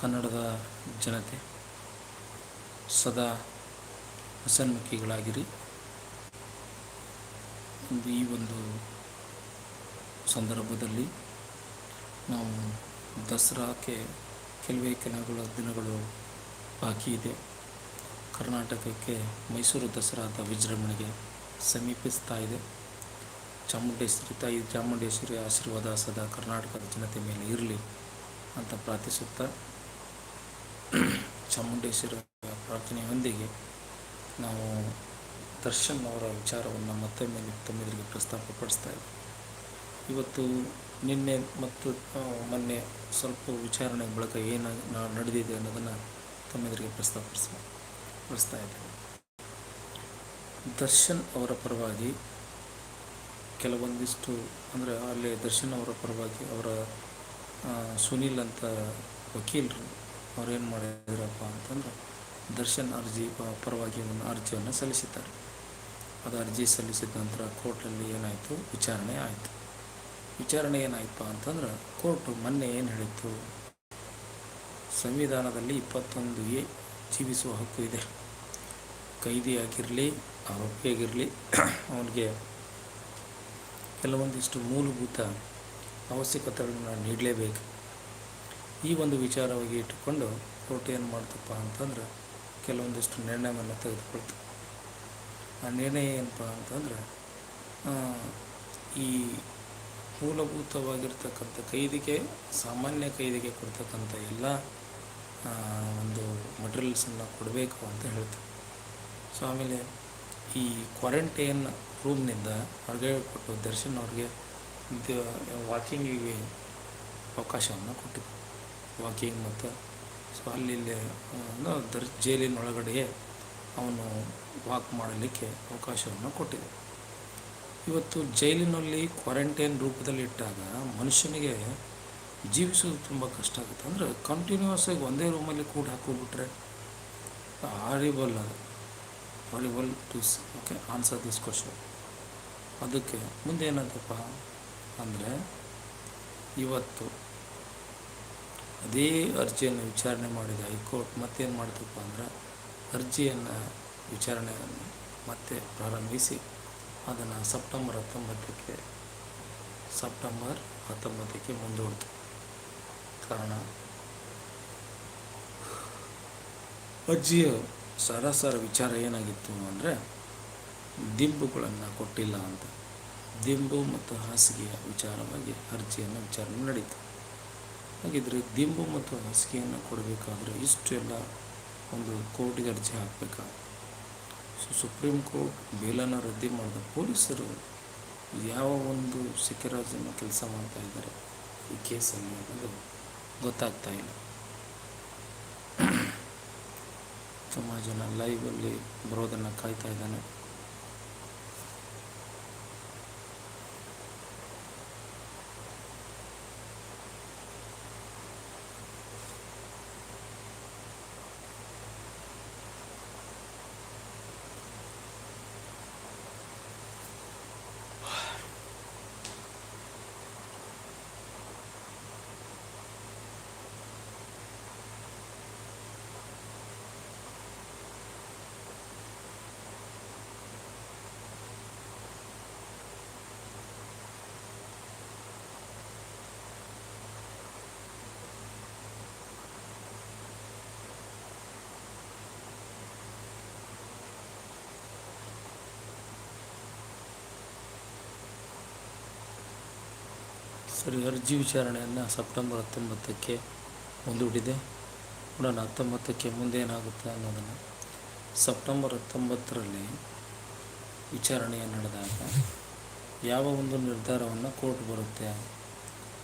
ಕನ್ನಡದ ಜನತೆ ಸದಾ ಹಸನ್ಮುಖಿಗಳಾಗಿರಿ ಒಂದು ಈ ಒಂದು ಸಂದರ್ಭದಲ್ಲಿ ನಾವು ದಸರಾಕ್ಕೆ ಕೆಲವೇ ಕೆಲವು ದಿನಗಳು ಬಾಕಿ ಇದೆ. ಕರ್ನಾಟಕಕ್ಕೆ ಮೈಸೂರು ದಸರಾದ ವಿಜೃಂಭಣೆಗೆ ಸಮೀಪಿಸ್ತಾ ಇದೆ. ಚಾಮುಂಡೇಶ್ವರಿ ತಾಯಿ ಚಾಮುಂಡೇಶ್ವರಿ ಆಶೀರ್ವಾದ ಸದಾ ಕರ್ನಾಟಕದ ಜನತೆ ಮೇಲೆ ಇರಲಿ ಅಂತ ಪ್ರಾರ್ಥಿಸುತ್ತಾ ಚಾಮುಂಡೇಶ್ವರ ಪ್ರಾರ್ಥನೆಯೊಂದಿಗೆ ನಾವು ದರ್ಶನ್ ಅವರ ವಿಚಾರವನ್ನು ಮತ್ತೊಮ್ಮೆ ತಮ್ಮೆದುರಿಗೆ ಪ್ರಸ್ತಾಪಪಡಿಸ್ತಾ ಇದ್ದೀವಿ ಇವತ್ತು ನಿನ್ನೆ ಮತ್ತು ಮೊನ್ನೆ ಸ್ವಲ್ಪ ವಿಚಾರಣೆ ಬಳಿಕ ಏನು ನಡೆದಿದೆ ಅನ್ನೋದನ್ನು ತಮ್ಮೆದುರಿಗೆ ಪ್ರಸ್ತಾಪಿಸ ಪಡಿಸ್ತಾ ಇದ್ದೇವೆ ದರ್ಶನ್ ಅವರ ಪರವಾಗಿ ಕೆಲವೊಂದಿಷ್ಟು, ಅಂದರೆ ಅಲ್ಲಿ ದರ್ಶನ್ ಅವರ ಪರವಾಗಿ ಅವರ ಸುನೀಲ್ ಅಂತ ವಕೀಲರು ಅವ್ರೇನು ಮಾಡಿದ್ರಪ್ಪ ಅಂತಂದ್ರೆ ದರ್ಶನ್ ಅರ್ಜಿ ಪರವಾಗಿ ಒಂದು ಅರ್ಜಿಯನ್ನು ಸಲ್ಲಿಸಿದ್ದಾರೆ. ಅದು ಅರ್ಜಿ ಸಲ್ಲಿಸಿದ ನಂತರ ಕೋರ್ಟಲ್ಲಿ ಏನಾಯಿತು? ವಿಚಾರಣೆ ಆಯಿತು. ವಿಚಾರಣೆ ಏನಾಯಿತು ಅಂತಂದ್ರೆ ಕೋರ್ಟು ಮೊನ್ನೆ ಏನು ಹೇಳಿತ್ತು? ಸಂವಿಧಾನದಲ್ಲಿ ಇಪ್ಪತ್ತೊಂದು ಎ ಜೀವಿಸುವ ಹಕ್ಕು ಇದೆ. ಕೈದಿಯಾಗಿರಲಿ, ಆರೋಪಿಯಾಗಿರಲಿ, ಅವನಿಗೆ ಕೆಲವೊಂದಿಷ್ಟು ಮೂಲಭೂತ ಅವಶ್ಯಕತೆಗಳನ್ನು ನೀಡಲೇಬೇಕು. ಈ ಒಂದು ವಿಚಾರವಾಗಿ ಇಟ್ಟುಕೊಂಡು ಕೋರ್ಟ್ ಏನು ಮಾಡ್ತಪ್ಪ ಅಂತಂದ್ರೆ ಕೆಲವೊಂದಿಷ್ಟು ನಿರ್ಣಯವನ್ನು ತೆಗೆದುಕೊಳ್ತು ಆ ನಿರ್ಣಯ ಏನಪ್ಪ ಅಂತಂದ್ರೆ ಈ ಮೂಲಭೂತವಾಗಿರ್ತಕ್ಕಂಥ ಕೈದಿಗೆ, ಸಾಮಾನ್ಯ ಕೈದಿಗೆ ಕೊಡ್ತಕ್ಕಂಥ ಎಲ್ಲ ಒಂದು ಮಟೀರಿಯಲ್ಸನ್ನು ಕೊಡಬೇಕು ಅಂತ ಹೇಳ್ತೀವಿ. ಸೊ ಆಮೇಲೆ ಈ ಕ್ವಾರಂಟೈನ್ ರೂಮ್ನಿಂದ ಹೊರಗೆ ಕೊಟ್ಟು ದರ್ಶನ್ ಅವ್ರಿಗೆ ವಾಕಿಂಗಿಗೆ ಅವಕಾಶವನ್ನು ಕೊಟ್ಟಿದ್ದು ವಾಕಿಂಗ್ ಮತ್ತು ಸೊ ಅಲ್ಲಿ ದರ್, ಜೈಲಿನೊಳಗಡೆಯೇ ಅವನು ವಾಕ್ ಮಾಡಲಿಕ್ಕೆ ಅವಕಾಶವನ್ನು ಕೊಟ್ಟಿದೆ. ಇವತ್ತು ಜೈಲಿನಲ್ಲಿ ಕ್ವಾರಂಟೈನ್ ರೂಪದಲ್ಲಿ ಇಟ್ಟಾಗ ಮನುಷ್ಯನಿಗೆ ಜೀವಿಸೋದು ತುಂಬ ಕಷ್ಟ ಆಗುತ್ತೆ. ಅಂದರೆ ಕಂಟಿನ್ಯೂಸ್ ಆಗಿ ಒಂದೇ ರೂಮಲ್ಲಿ ಕೂಡ ಹಾಕೋಬಿಟ್ರೆ ಹಾರಿಬಲ್ ಅದು horrible to okay answer this question ಅದಕ್ಕೆ ಮುಂದೆ ಏನಂತಪ್ಪ ಅಂದರೆ, ಇವತ್ತು ಅದೇ ಅರ್ಜಿಯನ್ನು ವಿಚಾರಣೆ ಮಾಡಿದ ಹೈಕೋರ್ಟ್ ಮತ್ತೇನು ಮಾಡ್ತಪ್ಪ ಅಂದ್ರೆ ಅರ್ಜಿಯನ್ನು ವಿಚಾರಣೆಯನ್ನು ಮತ್ತೆ ಪ್ರಾರಂಭಿಸಿ ಅದನ್ನು ಸೆಪ್ಟೆಂಬರ್ ಹತ್ತೊಂಬತ್ತಕ್ಕೆ ಸೆಪ್ಟೆಂಬರ್ ಹತ್ತೊಂಬತ್ತಕ್ಕೆ ಮುಂದೂಡಿತು. ಕಾರಣ? ಅರ್ಜಿಯ ಸರಾಸರ ವಿಚಾರ ಏನಾಗಿತ್ತು ಅಂದರೆ ದಿಂಬುಗಳನ್ನು ಕೊಟ್ಟಿಲ್ಲ ಅಂತ. ದಿಂಬು ಮತ್ತು ಹಾಸಿಗೆಯ ವಿಚಾರವಾಗಿ ಅರ್ಜಿಯನ್ನು ವಿಚಾರಣೆ ನಡೀತು. ಹಾಗಿದ್ರೆ ದಿಂಬು ಮತ್ತು ಹಾಸಿಗೆಯನ್ನು ಕೊಡಬೇಕಾದ್ರೆ ಇಷ್ಟೆಲ್ಲ ಒಂದು ಕೋರ್ಟಿಗೆ ಅರ್ಜಿ ಹಾಕಬೇಕಾ? ಸೊ, ಸುಪ್ರೀಂ ಕೋರ್ಟ್ ಬೇಲನ್ನು ರದ್ದಿ ಮಾಡಿದ ಪೊಲೀಸರು ಯಾವ ಒಂದು ಸಿಕ್ಕರಾಜನ್ನು ಕೆಲಸ ಮಾಡ್ತಾ ಇದ್ದಾರೆ? ಈ ಕೇಸಲ್ಲಿ ಅನ್ನೋದು ಗೊತ್ತಾಗ್ತಾ ಇಲ್ಲ. ತುಂಬ ಜನ ಲೈವಲ್ಲಿ ಬರೋದನ್ನು ಕಾಯ್ತಾ ಇದ್ದಾನೆ. ಸರಿ ಅರ್ಜಿ ವಿಚಾರಣೆಯನ್ನು ಸೆಪ್ಟೆಂಬರ್ ಹತ್ತೊಂಬತ್ತಕ್ಕೆ ಮುಂದೂಡಿದೆ. ನೋಡೋಣ ಹತ್ತೊಂಬತ್ತಕ್ಕೆ ಮುಂದೆ ಏನಾಗುತ್ತೆ ಅನ್ನೋದನ್ನು ಸೆಪ್ಟೆಂಬರ್ ಹತ್ತೊಂಬತ್ತರಲ್ಲಿ ವಿಚಾರಣೆಯ ನಡೆದಾಗ ಯಾವ ಒಂದು ನಿರ್ಧಾರವನ್ನು ಕೋರ್ಟ್ ಬರುತ್ತೆ?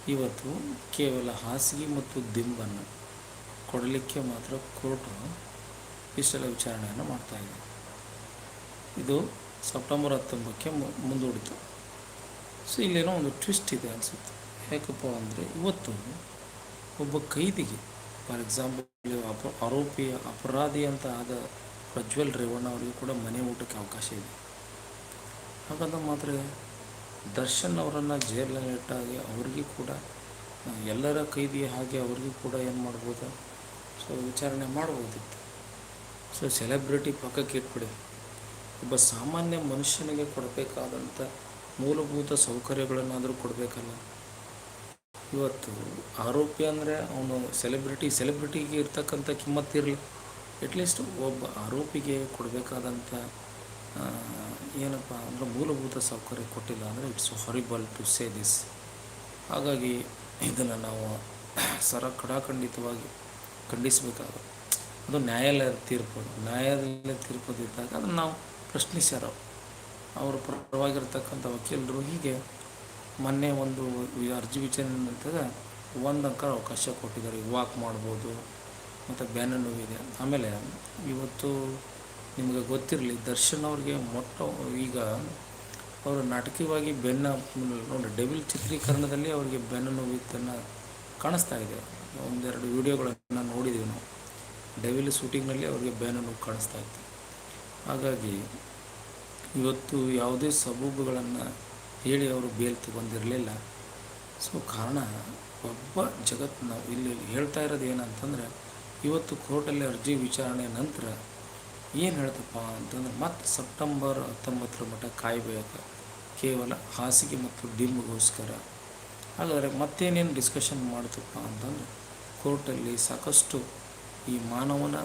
ಇವತ್ತು ಕೇವಲ ಹಾಸಿಗೆ ಮತ್ತು ದಿಂಬನ್ನು ಕೊಡಲಿಕ್ಕೆ ಮಾತ್ರ ಕೋರ್ಟು ಇಷ್ಟೆಲ್ಲ ವಿಚಾರಣೆಯನ್ನು ಮಾಡ್ತಾಯಿದೆ ಇದು. ಸೆಪ್ಟೆಂಬರ್ ಹತ್ತೊಂಬತ್ತಕ್ಕೆ ಮುಂದೂಡಿತು. ಸೊ ಇಲ್ಲೇನೋ ಒಂದು ಟ್ವಿಸ್ಟ್ ಇದೆ ಅನಿಸುತ್ತೆ. ಯಾಕಪ್ಪ ಅಂದರೆ ಇವತ್ತು ಒಬ್ಬ ಕೈದಿಗೆ ಫಾರ್ ಎಕ್ಸಾಂಪಲ್ ಅಪ ಆರೋಪಿ ಅಪರಾಧಿ ಅಂತ ಆದ ಪ್ರಜ್ವಲ್ ರೇವಣ್ಣ ಅವರಿಗೆ ಕೂಡ ಮನೆ ಊಟಕ್ಕೆ ಅವಕಾಶ ಇದೆ. ಹಾಗಂತ ಮಾತ್ರ ದರ್ಶನ್ ಅವರನ್ನು ಜೈಲಲ್ಲಿ ಇಟ್ಟಾಗೆ ಅವರಿಗೆ ಕೂಡ, ಎಲ್ಲರ ಕೈದಿ ಹಾಗೆ ಅವ್ರಿಗೂ ಕೂಡ ಏನು ಮಾಡ್ಬೋದು? ಸೊ ವಿಚಾರಣೆ ಮಾಡ್ಬೋದಿತ್ತು. ಸೊ ಸೆಲೆಬ್ರಿಟಿ ಪಕ್ಕಕ್ಕೆ ಇಟ್ಬಿಡಿ. ಒಬ್ಬ ಸಾಮಾನ್ಯ ಮನುಷ್ಯನಿಗೆ ಕೊಡಬೇಕಾದಂಥ ಮೂಲಭೂತ ಸೌಕರ್ಯಗಳನ್ನಾದರೂ ಕೊಡಬೇಕಲ್ಲ. ಇವತ್ತು ಆರೋಪಿ ಅಂದರೆ ಅವನು ಸೆಲೆಬ್ರಿಟಿ ಸೆಲೆಬ್ರಿಟಿಗೆ ಇರ್ತಕ್ಕಂಥ ಕಿಮ್ಮತ್ತಿರಲಿ ಅಟ್ಲೀಸ್ಟ್ ಒಬ್ಬ ಆರೋಪಿಗೆ ಕೊಡಬೇಕಾದಂಥ ಏನಪ್ಪ ಅಂದರೆ ಮೂಲಭೂತ ಸೌಕರ್ಯ ಕೊಟ್ಟಿಲ್ಲ ಅಂದರೆ it's horrible to say this ಹಾಗಾಗಿ ಇದನ್ನು ನಾವು ಸರ ಕಡಾಖಂಡಿತವಾಗಿ ಖಂಡಿಸಬೇಕಾಗುತ್ತೆ. ಅದು ನ್ಯಾಯಾಲಯದ ತೀರ್ಪು. ನ್ಯಾಯಾಲಯದ ತೀರ್ಪದಿದ್ದಾಗ ಅದನ್ನು ನಾವು ಪ್ರಶ್ನಿಸ್ಯಾರ. ಅವರು ಪರವಾಗಿರ್ತಕ್ಕಂಥ ವಕೀಲರು ಹೀಗೆ ಮೊನ್ನೆ ಒಂದು ಅರ್ಜಿ ವಿಚಾರಣೆ ನಂತರ ಒಂದು ಅಂಕ ಅವಕಾಶ ಕೊಟ್ಟಿದ್ದಾರೆ. ವಾಕ್ ಮಾಡ್ಬೋದು, ಮತ್ತು ಬ್ಯಾನರ್ ನೋವಿದೆ. ಆಮೇಲೆ ಇವತ್ತು ನಿಮಗೆ ಗೊತ್ತಿರಲಿ, ದರ್ಶನ್ ಅವ್ರಿಗೆ ಮೊಟ್ಟ ಈಗ ಅವರು ನಾಟಕೀಯವಾಗಿ ಬೆನ್ನ ನೋಡಿ, ಡೆವಿಲ್ ಚಿತ್ರೀಕರಣದಲ್ಲಿ ಅವರಿಗೆ ಬೆನ್ನು ನೋವಿತ್ತನ್ನು ಕಾಣಿಸ್ತಾ ಇದೆ. ಒಂದೆರಡು ವಿಡಿಯೋಗಳನ್ನು ನೋಡಿದ್ದೀವಿ ನಾವು. ಡೆವಿಲ್ ಶೂಟಿಂಗ್ನಲ್ಲಿ ಅವರಿಗೆ ಬೆನ್ನ ನೋವು ಕಾಣಿಸ್ತಾ ಇತ್ತು. ಹಾಗಾಗಿ ಇವತ್ತು ಯಾವುದೇ ಸಬೂಬುಗಳನ್ನು ಹೇಳಿ ಅವರು ಬೇಲ್ ತಗೊಂಡಿರಲಿಲ್ಲ ಸೊ, ಕಾರಣ ಒಬ್ಬ ಜಗತ್ತಿನ ಇಲ್ಲಿ ಹೇಳ್ತಾ ಇರೋದು ಏನಂತಂದರೆ, ಇವತ್ತು ಕೋರ್ಟಲ್ಲಿ ಅರ್ಜಿ ವಿಚಾರಣೆ ನಂತರ ಏನು ಹೇಳ್ತಪ್ಪ ಅಂತಂದ್ರೆ ಮತ್ತೆ ಸೆಪ್ಟೆಂಬರ್ ಹತ್ತೊಂಬತ್ತರ ಮಟ್ಟ ಕಾಯಬೇಕು. ಕೇವಲ ಹಾಸಿಗೆ ಮತ್ತು ಡಿಮ್ಗೋಸ್ಕರ. ಹಾಗಾದರೆ ಮತ್ತೇನೇನು ಡಿಸ್ಕಷನ್ ಮಾಡ್ತಪ್ಪ ಅಂತಂದ್ರೆ, ಕೋರ್ಟಲ್ಲಿ ಸಾಕಷ್ಟು ಈ ಮಾನವನ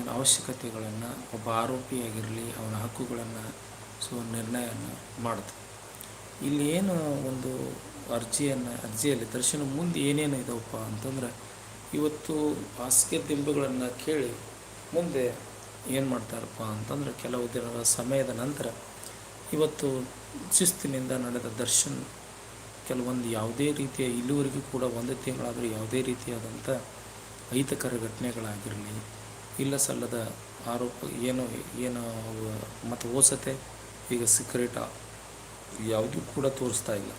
ಏನು ಅವಶ್ಯಕತೆಗಳನ್ನು, ಒಬ್ಬ ಆರೋಪಿಯಾಗಿರಲಿ, ಅವನ ಹಕ್ಕುಗಳನ್ನು ಸೊ ನಿರ್ಣಯವನ್ನು ಮಾಡುತ್ತೆ ಇಲ್ಲಿ ಏನು ಒಂದು ಅರ್ಜಿಯನ್ನು, ಅರ್ಜಿಯಲ್ಲಿ ದರ್ಶನ ಮುಂದೆ ಏನೇನು ಇದಾವಪ್ಪ ಅಂತಂದ್ರೆ, ಇವತ್ತು ಹಾಸಿಗೆ ದಿಂಬುಗಳನ್ನು ಕೇಳಿ ಮುಂದೆ ಏನು ಮಾಡ್ತಾರಪ್ಪ ಅಂತಂದ್ರೆ, ಕೆಲವು ದಿನಗಳ ಸಮಯದ ನಂತರ ಇವತ್ತು ಶಿಸ್ತಿನಿಂದ ನಡೆದ ದರ್ಶನ್ ಕೆಲವೊಂದು ಯಾವುದೇ ರೀತಿಯ ಇಲ್ಲಿವರೆಗೂ ಕೂಡ ಒಂದು ತಿಂಗಳಾದರೂ ಯಾವುದೇ ರೀತಿಯಾದಂಥ ಅಹಿತಕರ ಘಟನೆಗಳಾಗಿರಲಿ ಇಲ್ಲ ಸಲ್ಲದ ಆರೋಪ, ಏನು ಏನು ಮತ್ತು ಓಸತೆ ಈಗ ಸಿಕ್ರೆಟ ಯಾವುದೂ ಕೂಡ ತೋರಿಸ್ತಾ ಇಲ್ಲ.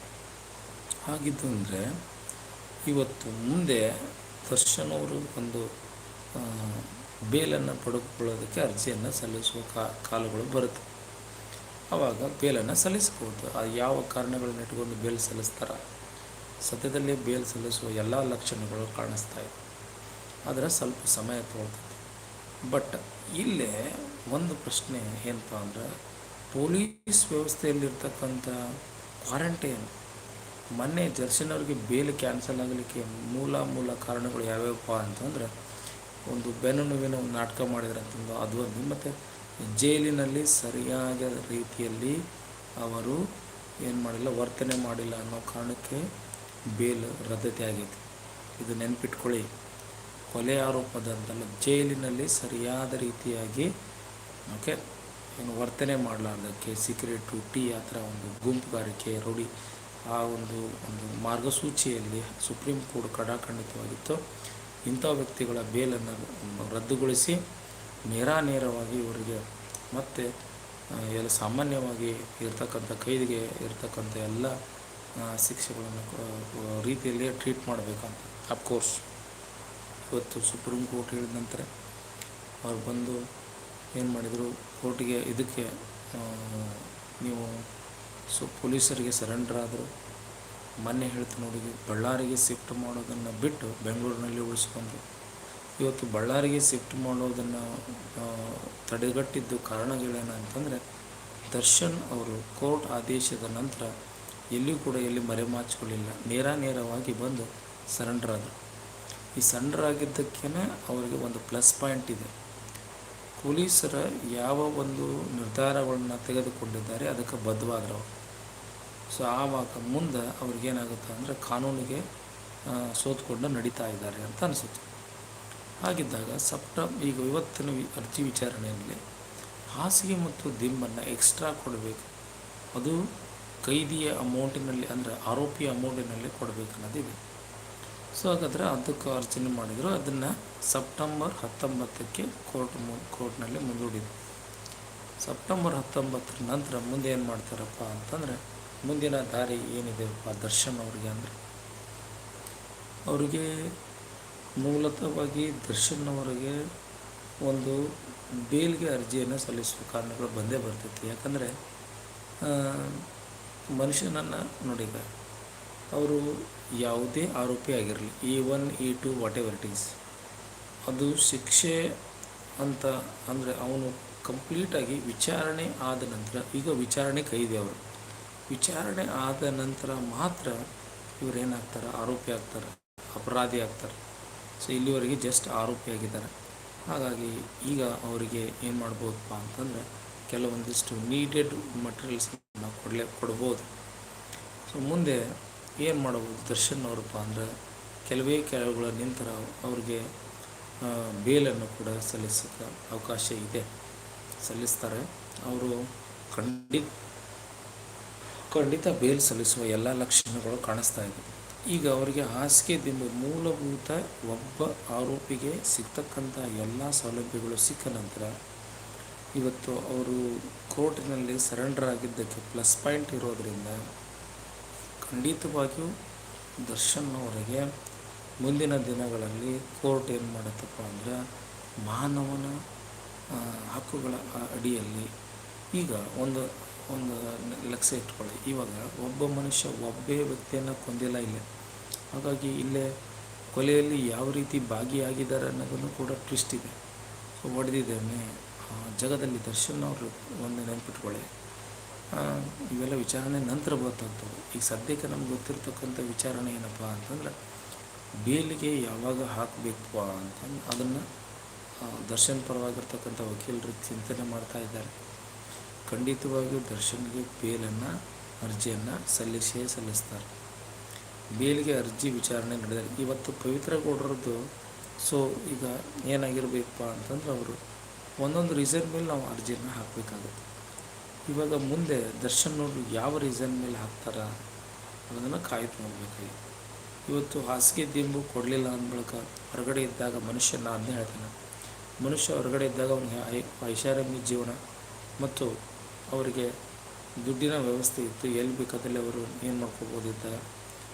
ಹಾಗಿದ್ದು ಅಂದರೆ, ಇವತ್ತು ಮುಂದೆ ದರ್ಶನ್ ಅವರು ಒಂದು ಬೇಲನ್ನು ಪಡೆದುಕೊಳ್ಳೋದಕ್ಕೆ ಅರ್ಜಿಯನ್ನು ಸಲ್ಲಿಸುವ ಕಾಲಗಳು ಬರುತ್ತೆ. ಆವಾಗ ಬೇಲನ್ನು ಸಲ್ಲಿಸ್ಬೋದು ಆ ಯಾವ ಕಾರಣಗಳನ್ನ ಇಟ್ಕೊಂಡು ಬೇಲ್ ಸಲ್ಲಿಸ್ತಾರ? ಸದ್ಯದಲ್ಲೇ ಬೇಲ್ ಸಲ್ಲಿಸುವ ಎಲ್ಲ ಲಕ್ಷಣಗಳು ಕಾಣಿಸ್ತಾ ಇದೆ. ಆದರೆ ಸ್ವಲ್ಪ ಸಮಯ ತೊಗೊಳ್ತದೆ ಬಟ್ ಇಲ್ಲೇ ಒಂದು ಪ್ರಶ್ನೆ ಏನಪ್ಪ ಅಂದ್ರೆ ಪೊಲೀಸ್ ವ್ಯವಸ್ಥೆಯಲ್ಲಿರ್ತಕ್ಕಂಥ ಕ್ವಾರಂಟೈನ್, ಮೊನ್ನೆ ಜರ್ಸಿನವ್ರಿಗೆ ಬೇಲ್ ಕ್ಯಾನ್ಸಲ್ ಆಗಲಿಕ್ಕೆ ಮೂಲ ಮೂಲ ಕಾರಣಗಳು ಯಾವ್ಯಾವಪ್ಪ ಅಂತಂದ್ರೆ, ಒಂದು ಬೆನ್ನು ನೋವಿನ ಒಂದು ನಾಟಕ ಮಾಡಿದ್ರೆ ಅಂತಂದು ಅದು ಒಂದು ಮತ್ತು ಜೈಲಿನಲ್ಲಿ ಸರಿಯಾದ ರೀತಿಯಲ್ಲಿ ಅವರು ಏನು ಮಾಡಿಲ್ಲ, ವರ್ತನೆ ಮಾಡಿಲ್ಲ ಅನ್ನೋ ಕಾರಣಕ್ಕೆ ಬೇಲ್ ರದ್ದತಿ ಆಗೈತಿ ಇದು ನೆನ್ಪಿಟ್ಕೊಳ್ಳಿ. ಕೊಲೆ ಆರೋಪದಂತಲ್ಲ, ಜೈಲಿನಲ್ಲಿ ಸರಿಯಾದ ರೀತಿಯಾಗಿ, ಓಕೆ? ಏನು ವರ್ತನೆ ಮಾಡಲಾರ್ದಕ್ಕೆ ಸಿಗರೇಟು ಟೀ ಆ ಥರ ಒಂದು ಗುಂಪುಗಾರಿಕೆ ರೌಡಿ ಆ ಒಂದು ಒಂದು ಮಾರ್ಗಸೂಚಿಯಲ್ಲಿ ಸುಪ್ರೀಂ ಕೋರ್ಟ್ ಕಡಾಖಂಡಿತವಾಗಿತ್ತು. ಇಂಥ ವ್ಯಕ್ತಿಗಳ ಬೇಲನ್ನು ರದ್ದುಗೊಳಿಸಿ ನೇರಾನೇರವಾಗಿ ಇವರಿಗೆ ಮತ್ತೆ ಎಲ್ಲ ಸಾಮಾನ್ಯವಾಗಿ ಇರ್ತಕ್ಕಂಥ ಕೈದಿಗೆ ಇರ್ತಕ್ಕಂಥ ಎಲ್ಲ ಶಿಕ್ಷೆಗಳನ್ನು ರೀತಿಯಲ್ಲಿ ಟ್ರೀಟ್ ಮಾಡಬೇಕಂತ ಅಫ್ಕೋರ್ಸ್ ಇವತ್ತು ಸುಪ್ರೀಂ ಕೋರ್ಟ್ ಹೇಳಿದ ನಂತರ ಅವ್ರು ಬಂದು ಏನು ಮಾಡಿದರು? ಕೋರ್ಟಿಗೆ ಇದಕ್ಕೆ ನೀವು ಸೊ ಪೊಲೀಸರಿಗೆ ಸರೆಂಡರ್ ಆದರು ಮೊನ್ನೆ ಹೇಳ್ತು ನೋಡಿ, ಬಳ್ಳಾರಿಗೆ ಶಿಫ್ಟ್ ಮಾಡೋದನ್ನು ಬಿಟ್ಟು ಬೆಂಗಳೂರಿನಲ್ಲಿ ಉಳಿಸ್ಕೊಂಡ್ರು. ಇವತ್ತು ಬಳ್ಳಾರಿಗೆ ಶಿಫ್ಟ್ ಮಾಡೋದನ್ನು ತಡೆಗಟ್ಟಿದ್ದು ಕಾರಣಗಳೇನು ಅಂತಂದರೆ, ದರ್ಶನ್ ಅವರು ಕೋರ್ಟ್ ಆದೇಶದ ನಂತರ ಎಲ್ಲಿಯೂ ಕೂಡ ಎಲ್ಲಿ ಮರೆಮಾಚಿಕೊಳ್ಳಿಲ್ಲ ನೇರ ನೇರವಾಗಿ ಬಂದು ಸರೆಂಡರ್ ಆದರು ಈ ಸರೆಂಡರ್ ಆಗಿದ್ದಕ್ಕೇ ಅವರಿಗೆ ಒಂದು ಪ್ಲಸ್ ಪಾಯಿಂಟ್ ಇದೆ. ಪೊಲೀಸರ ಯಾವ ಒಂದು ನಿರ್ಧಾರಗಳನ್ನು ತೆಗೆದುಕೊಂಡಿದ್ದಾರೆ, ಅದಕ್ಕೆ ಬದ್ಧವಾದ್ರು ಸೊ ಆವಾಗ ಮುಂದೆ ಅವ್ರಿಗೇನಾಗುತ್ತೆ ಅಂದರೆ ಕಾನೂನಿಗೆ ಸೋತ್ಕೊಂಡು ನಡೀತಾ ಇದ್ದಾರೆ ಅಂತ ಅನಿಸುತ್ತೆ. ಹಾಗಿದ್ದಾಗ ಸಪ್ಟಮ್ ಈಗ ಇವತ್ತಿನ ಅರ್ಜಿ ವಿಚಾರಣೆಯಲ್ಲಿ ಹಾಸಿಗೆ ಮತ್ತು ದಿಂಬನ್ನು ಎಕ್ಸ್ಟ್ರಾ ಕೊಡಬೇಕು. ಅದು ಕೈದಿಯ ಅಮೌಂಟಿನಲ್ಲಿ ಅಂದರೆ ಆರೋಪಿಯ ಅಮೌಂಟಿನಲ್ಲಿ ಕೊಡಬೇಕು ಅನ್ನೋದಿದೆ. ಸೊ ಹಾಗಾದರೆ ಅದಕ್ಕೆ ಅರ್ಜನೆ ಮಾಡಿದರು. ಅದನ್ನು ಸೆಪ್ಟೆಂಬರ್ ಹತ್ತೊಂಬತ್ತಕ್ಕೆ ಕೋರ್ಟ್ ಮು, ಕೋರ್ಟ್ನಲ್ಲಿ ಮುಂದೂಡಿದ್ರು. ಸೆಪ್ಟೆಂಬರ್ ಹತ್ತೊಂಬತ್ತರ ನಂತರ ಮುಂದೆ ಏನು ಮಾಡ್ತಾರಪ್ಪ ಅಂತಂದರೆ, ಮುಂದಿನ ದಾರಿ ಏನಿದೆಯಪ್ಪ ದರ್ಶನ್ ಅವರಿಗೆ ಅಂದರೆ, ಅವರಿಗೆ ಮೂಲತಃವಾಗಿ ದರ್ಶನ್ ಅವರಿಗೆ ಒಂದು ಬೇಲ್ಗೆ ಅರ್ಜಿಯನ್ನು ಸಲ್ಲಿಸುವ ಕಾರಣಗಳು ಬಂದೇ ಬರ್ತೈತಿ. ಯಾಕಂದರೆ ಮನುಷ್ಯನನ್ನು ನೋಡಿ ಈಗ ಅವರು ಯಾವುದೇ ಆರೋಪಿ ಆಗಿರಲಿ A one A two whatever it is ಅದು ಶಿಕ್ಷೆ ಅಂತ ಅಂದರೆ ಅವನು ಕಂಪ್ಲೀಟಾಗಿ ವಿಚಾರಣೆ ಆದ ನಂತರ, ಈಗ ವಿಚಾರಣೆ ಕೈದೆ ಅವರು. ವಿಚಾರಣೆ ಆದ ನಂತರ ಮಾತ್ರ ಇವ್ರು ಏನಾಗ್ತಾರೆ? ಆರೋಪಿ ಆಗ್ತಾರೆ? ಅಪರಾಧಿ ಆಗ್ತಾರೆ? ಸೊ ಇಲ್ಲಿವರೆಗೆ ಜಸ್ಟ್ ಆರೋಪಿ ಆಗಿದ್ದಾರೆ. ಹಾಗಾಗಿ ಈಗ ಅವರಿಗೆ ಏನು ಮಾಡ್ಬೋದಪ್ಪ ಅಂತಂದರೆ, ಕೆಲವೊಂದಿಷ್ಟು ನೀಡೆಡ್ ಮಟೀರಿಯಲ್ಸ್ನ ಕೊಡಲೇ, ಕೊಡ್ಬೋದು. ಸೊ ಮುಂದೆ ಏನು ಮಾಡ್ಬೋದು ದರ್ಶನ್ ಅವರಪ್ಪ ಅಂದರೆ ಕೆಲವೇ ಕೆಲವುಗಳ ನಂತರ ಅವ್ರಿಗೆ ಬೇಲನ್ನು ಕೂಡ ಸಲ್ಲಿಸೋಕ್ಕೆ ಅವಕಾಶ ಇದೆ. ಸಲ್ಲಿಸ್ತಾರೆ. ಅವರು ಖಂಡಿತ ಖಂಡಿತ ಬೇಲ್ ಸಲ್ಲಿಸುವ ಎಲ್ಲ ಲಕ್ಷಣಗಳು ಕಾಣಿಸ್ತಾ ಇದೆ. ಈಗ ಅವರಿಗೆ ಹಾಸಿಗೆ ದಿಂಬು ಮೂಲಭೂತ ಒಬ್ಬ ಆರೋಪಿಗೆ ಸಿಗ್ತಕ್ಕಂಥ ಎಲ್ಲ ಸೌಲಭ್ಯಗಳು ಸಿಕ್ಕ ನಂತರ ಇವತ್ತು ಅವರು ಕೋರ್ಟಿನಲ್ಲಿ ಸರೆಂಡರ್ ಆಗಿದ್ದಕ್ಕೆ ಪ್ಲಸ್ ಪಾಯಿಂಟ್ ಇರೋದರಿಂದ ಖಂಡಿತವಾಗಿಯೂ ದರ್ಶನ್ ಅವರಿಗೆ ಮುಂದಿನ ದಿನಗಳಲ್ಲಿ ಕೋರ್ಟ್ ಏನು ಮಾಡುತ್ತಪ್ಪ ಅಂದರೆ ಮಾನವನ ಹಕ್ಕುಗಳ ಅಡಿಯಲ್ಲಿ ಈಗ ಒಂದು ಒಂದು ಲಕ್ಷ ಇಟ್ಕೊಳ್ಳಿ. ಇವಾಗ ಒಬ್ಬ ಮನುಷ್ಯ ಒಬ್ಬೇ ವ್ಯಕ್ತಿಯನ್ನು ಕೊಂದಿಲ್ಲ ಇಲ್ಲೇ. ಹಾಗಾಗಿ ಇಲ್ಲೇ ಕೊಲೆಯಲ್ಲಿ ಯಾವ ರೀತಿ ಭಾಗಿಯಾಗಿದ್ದಾರೆ ಅನ್ನೋದನ್ನು ಕೂಡ ಟ್ವಿಸ್ಟ್ ಇದೆ. ಸೊ ಹೊಡೆದಿದ್ದೇನೆ ಜಗದಲ್ಲಿ ದರ್ಶನ್ ಅವರು ಒಂದು ನೆನಪಿಟ್ಕೊಳ್ಳಿ. ಇವೆಲ್ಲ ವಿಚಾರಣೆ ನಂತರ ಗೊತ್ತಾಗ್ತವೆ ಈಗ ಸದ್ಯಕ್ಕೆ ನಮ್ಗೆ ಗೊತ್ತಿರ್ತಕ್ಕಂಥ ವಿಚಾರಣೆ ಏನಪ್ಪ ಅಂತಂದ್ರೆ, ಬೇಲಿಗೆ ಯಾವಾಗ ಹಾಕಬೇಕು ಅಂತಂದು ಅದನ್ನು ದರ್ಶನ್ ಪರವಾಗಿರ್ತಕ್ಕಂಥ ವಕೀಲರು ಚಿಂತನೆ ಮಾಡ್ತಾ ಇದ್ದಾರೆ. ಖಂಡಿತವಾಗಿಯೂ ದರ್ಶನ್ಗೆ ಬೇಲನ್ನು, ಅರ್ಜಿಯನ್ನು ಸಲ್ಲಿಸೇ ಸಲ್ಲಿಸ್ತಾರೆ. ಬೇಲಿಗೆ ಅರ್ಜಿ ವಿಚಾರಣೆ ನಡೆದರೆ, ಇವತ್ತು ಪವಿತ್ರ ಗೌಡರದ್ದು, ಸೊ, ಈಗ ಏನಾಗಿರಬೇಕಪ್ಪ ಅಂತಂದ್ರೆ ಅವರು ಒಂದೊಂದು ರೀಸನ್ ಮೇಲೆ ನಾವು ಅರ್ಜಿಯನ್ನು ಹಾಕಬೇಕಾಗುತ್ತೆ. ಇವಾಗ ಮುಂದೆ ದರ್ಶನ್ ಯಾವ ರೀಸನ್ ಮೇಲೆ ಹಾಕ್ತಾರ ಅನ್ನೋದನ್ನು ಕಾಯ್ದು ನೋಡಬೇಕಾಗಿ ಇವತ್ತು ಹಾಸಿಗೆ ದಿಂಬು ಕೊಡಲಿಲ್ಲ ಅಂದ್ಬಳಿಕ ಹೊರಗಡೆ ಇದ್ದಾಗ ಮನುಷ್ಯ ನಾನು ಹೇಳ್ತೇನೆ. ಮನುಷ್ಯ ಹೊರಗಡೆ ಇದ್ದಾಗ ಅವನಿಗೆ ಐಷಾರಾಮಿ ಜೀವನ ಮತ್ತು ಅವರಿಗೆ ದುಡ್ಡಿನ ವ್ಯವಸ್ಥೆ ಇತ್ತು. ಎಲ್ಲಿ ಬೇಕಾದಲ್ಲಿ ಅವರು ಏನು ಮಾಡ್ಕೋಬೋದಿದ್ದ?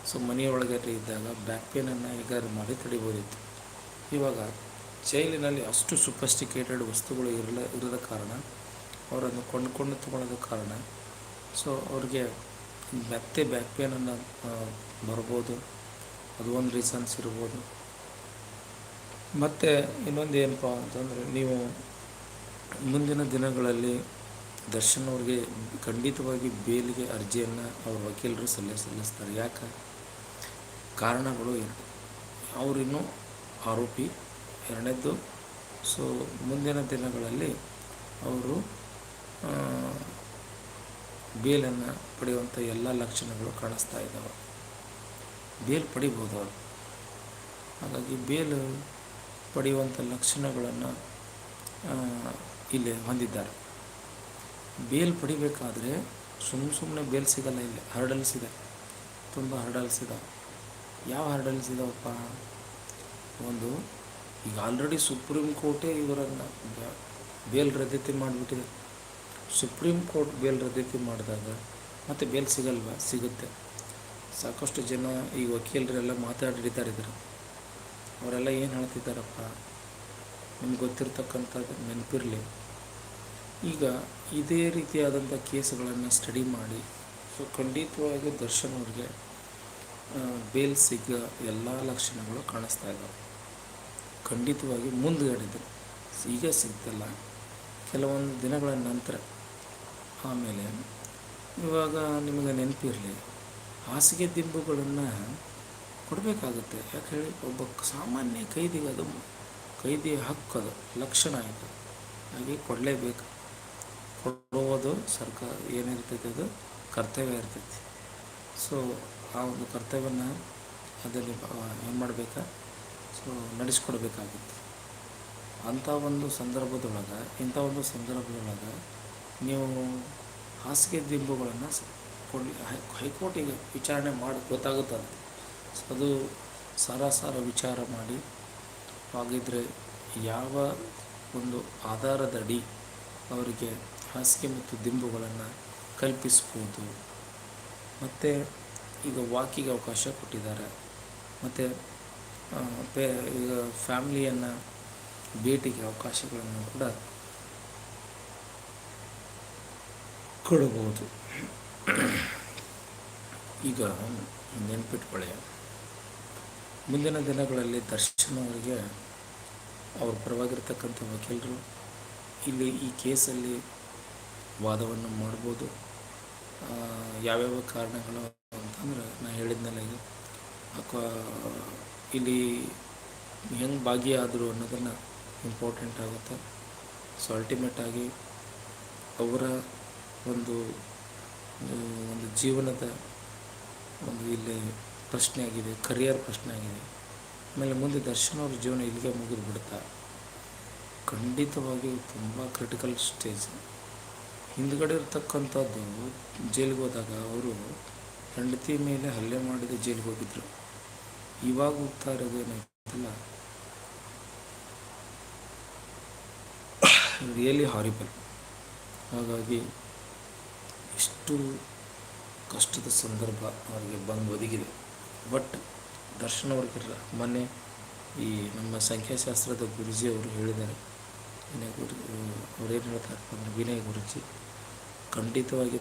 ಸೊ ಮನೆಯೊಳಗೆ ಇದ್ದಾಗ ಬ್ಯಾಕ್ ಪೇನನ್ನು ಹೇಗಾದ್ರು ಮಾಡಿ ತಡಿಬೋದಿತ್ತು. ಇವಾಗ ಜೈಲಿನಲ್ಲಿ ಅಷ್ಟು ಸುಪಸ್ಟಿಕೇಟೆಡ್ ವಸ್ತುಗಳು ಇರಲ, ಇರದ ಕಾರಣ ಅವರನ್ನು ಕೊಂಡ್ಕೊಂಡು ತಗೊಳ್ಳೋದ ಕಾರಣ. ಸೊ ಅವ್ರಿಗೆ ಮತ್ತೆ ಬ್ಯಾಕ್ ಪೇನನ್ನು ಬರ್ಬೋದು. ಅದು ಒಂದು ರೀಸನ್ಸ್ ಇರ್ಬೋದು. ಮತ್ತು ಇನ್ನೊಂದು ಏನಪ್ಪ ಅಂತಂದರೆ, ನೀವು ಮುಂದಿನ ದಿನಗಳಲ್ಲಿ ದರ್ಶನ್ ಅವ್ರಿಗೆ ಖಂಡಿತವಾಗಿ ಬೇಲಿಗೆ ಅರ್ಜಿಯನ್ನು ಅವ್ರ ವಕೀಲರು ಸಲ್ಲಿ ಸಲ್ಲಿಸ್ತಾರೆ. ಯಾಕೆ? ಕಾರಣಗಳು ಏನು? ಅವರಿನ್ನೂ ಆರೋಪಿ. ಎರಡನೇದ್ದು ಸೊ ಮುಂದಿನ ದಿನಗಳಲ್ಲಿ ಅವರು ಬೇಲನ್ನು ಪಡೆಯುವಂಥ ಎಲ್ಲ ಲಕ್ಷಣಗಳು ಕಾಣಿಸ್ತಾ ಇದ್ದಾವೆ. ಬೇಲ್ ಪಡಿಬೋದು ಅವರು ಹಾಗಾಗಿ ಬೇಲ್ ಪಡೆಯುವಂಥ ಲಕ್ಷಣಗಳನ್ನು ಇಲ್ಲಿ ಹೊಂದಿದ್ದಾರೆ. ಬೇಲ್ ಪಡಿಬೇಕಾದ್ರೆ ಸುಮ್ಮ ಸುಮ್ಮನೆ ಬೇಲ್ ಸಿಗಲ್ಲ ಇಲ್ಲಿ. ಹರ್ಡಲ್ಸ್ ಇದೆ. ತುಂಬ ಹರ್ಡಲ್ಸ್ ಇದಾವೆ. ಯಾವ ಹರ್ಡಲ್ಸ್ ಇದಾವಪ್ಪ? ಒಂದು, ಈಗ ಆಲ್ರೆಡಿ ಸುಪ್ರೀಂ ಕೋರ್ಟೇ ಇವರನ್ನು ಬೇಲ್ ರದ್ದತಿ ಮಾಡಿಬಿಟ್ಟಿದೆ. ಸುಪ್ರೀಂ ಕೋರ್ಟ್ ಬೇಲ್ ರದ್ದತಿ ಮಾಡಿದಾಗ ಮತ್ತೆ ಬೇಲ್ ಸಿಗಲ್ವ? ಸಿಗುತ್ತೆ. ಸಾಕಷ್ಟು ಜನ ಈ ವಕೀಲರೆಲ್ಲ ಮಾತಾಡಿದ್ದಾರೆ ಅವರೆಲ್ಲ ಏನು ಹೇಳ್ತಿದ್ದಾರಪ್ಪ? ನಿಮ್ಗೆ ಗೊತ್ತಿರ್ತಕ್ಕಂಥದ್ದು ನೆನಪಿರಲಿ. ಈಗ ಇದೇ ರೀತಿಯಾದಂಥ ಕೇಸುಗಳನ್ನು ಸ್ಟಡಿ ಮಾಡಿ, ಸೊ ಖಂಡಿತವಾಗಿ ದರ್ಶನ್ ಅವ್ರಿಗೆ ಬೇಲ್ ಸಿಗ ಎಲ್ಲ ಲಕ್ಷಣಗಳು ಕಾಣಿಸ್ತಾ ಇದ್ದಾವೆ ಖಂಡಿತವಾಗಿ ಮುಂದುಗಡೆದು ಈಗ ಸಿಗ್ತಲ್ಲ. ಕೆಲವೊಂದು ದಿನಗಳ ನಂತರ. ಆಮೇಲೆ ಇವಾಗ ನಿಮಗೆ ನೆನಪಿರಲಿ, ಹಾಸಿಗೆ ದಿಂಬುಗಳನ್ನು ಕೊಡಬೇಕಾಗುತ್ತೆ. ಯಾಕೆ ಹೇಳಿ, ಒಬ್ಬ ಸಾಮಾನ್ಯ ಕೈದಿಗೆ ಅದು ಕೈದಿಯ ಹಕ್ಕು ಅದು, ಲಕ್ಷಣ ಆಯಿತು ಹಾಗೆ ಕೊಡಲೇಬೇಕು. ಕೊಡುವುದು ಸರ್ಕಾರ, ಏನಿರ್ತೈತೆ ಅದು? ಕರ್ತವ್ಯ ಇರ್ತೈತಿ. ಸೊ ಆ ಒಂದು ಕರ್ತವ್ಯನ ಅದರಲ್ಲಿ ಏನು ಮಾಡಬೇಕಾ? ಸೊ ನಡೆಸ್ಕೊಡ್ಬೇಕಾಗುತ್ತೆ. ಅಂಥ ಒಂದು ಸಂದರ್ಭದೊಳಗೆ, ಇಂಥ ಒಂದು ಸಂದರ್ಭದೊಳಗೆ ನೀವು ಹಾಸಿಗೆ ದಿಂಬುಗಳನ್ನು ಕೊಡಿ ಹೈಕೋರ್ಟಿಗೆ ವಿಚಾರಣೆ ಮಾಡಿ ಗೊತ್ತಾಗುತ್ತದೆ ಅದು ಸಾರಾಸಾರ ವಿಚಾರ ಮಾಡಿ, ಹಾಗಿದ್ರೆ ಯಾವ ಒಂದು ಆಧಾರದಡಿ ಅವರಿಗೆ ಹಾಸಿಗೆ ಮತ್ತು ದಿಂಬುಗಳನ್ನು ಕಲ್ಪಿಸ್ಬೋದು. ಮತ್ತು ಈಗ ವಾಕಿಗೆ ಅವಕಾಶ ಕೊಟ್ಟಿದ್ದಾರೆ. ಮತ್ತು ಪೇ, ಈಗ ಫ್ಯಾಮ್ಲಿಯನ್ನು ಭೇಟಿಗೆ ಅವಕಾಶಗಳನ್ನು ಕೂಡ ಕೊಡಬಹುದು ಈಗ ನೆನ್ಪಿಟ್ಕೊಳ್ಳಿ ಮುಂದಿನ ದಿನಗಳಲ್ಲಿ ದರ್ಶನ್ ಅವರಿಗೆ ಅವ್ರ ಪರವಾಗಿರ್ತಕ್ಕಂಥ ವಕೀಲರು ಇಲ್ಲಿ ಈ ಕೇಸಲ್ಲಿ ವಾದವನ್ನು ಮಾಡ್ಬೋದು. ಯಾವ್ಯಾವ ಕಾರಣಗಳು ಅಂತಂದ್ರೆ ನಾ ಹೇಳಿದ್ನಲ್ಲ ಈಗ ಇಲ್ಲಿ ಹೆಂಗೆ ಭಾಗಿಯಾದರು ಅನ್ನೋದನ್ನು ಇಂಪಾರ್ಟೆಂಟ್ ಆಗುತ್ತೆ. ಸೊ ಅಲ್ಟಿಮೇಟ್ ಆಗಿ ಅವರ ಒಂದು ಒಂದು ಜೀವನದ ಒಂದು ಇಲ್ಲಿ ಪ್ರಶ್ನೆ ಆಗಿದೆ ಕರಿಯರ್ ಪ್ರಶ್ನೆ ಆಗಿದೆ. ಆಮೇಲೆ ಮುಂದೆ ದರ್ಶನ್ ಅವ್ರ ಜೀವನ ಇಲ್ಲಿಗೆ ಮುಗಿದು ಬಿಡ್ತಾ. ಖಂಡಿತವಾಗಿ ತುಂಬ ಕ್ರಿಟಿಕಲ್ ಸ್ಟೇಜ್ ಹಿಂದ್ಗಡೆ ಇರ್ತಕ್ಕಂಥದ್ದು, ಜೈಲಿಗೆ ಹೋದಾಗ ಅವರು ಹೆಂಡತಿ ಮೇಲೆ ಹಲ್ಲೆ ಮಾಡಿದ ಜೈಲಿಗೆ ಹೋಗಿದ್ರು. ಇವಾಗ ಹೋಗ್ತಾ ಇರೋದು ಏನಾಯ್ತಲ್ಲ? ರಿಯಲಿ ಹಾರಿಬಲ್ ಹಾಗಾಗಿ ಇಷ್ಟು ಕಷ್ಟದ ಸಂದರ್ಭ ಅವರಿಗೆ ಬಂದು ಒದಗಿದೆ. ಬಟ್ ದರ್ಶನ್ ಅವ್ರಿಗೆ ಮೊನ್ನೆ ಈ ನಮ್ಮ ಸಂಖ್ಯಾಶಾಸ್ತ್ರದ ಗುರುಜಿ ಅವರು ಹೇಳಿದ್ದಾರೆ, ವಿನಯ ಗುರು ಅವ್ರೇನು ಹೇಳ್ತಾರೆ ಅಂದರೆ ವಿನಯ್ ಗುರುಜಿ, ಖಂಡಿತವಾಗಿ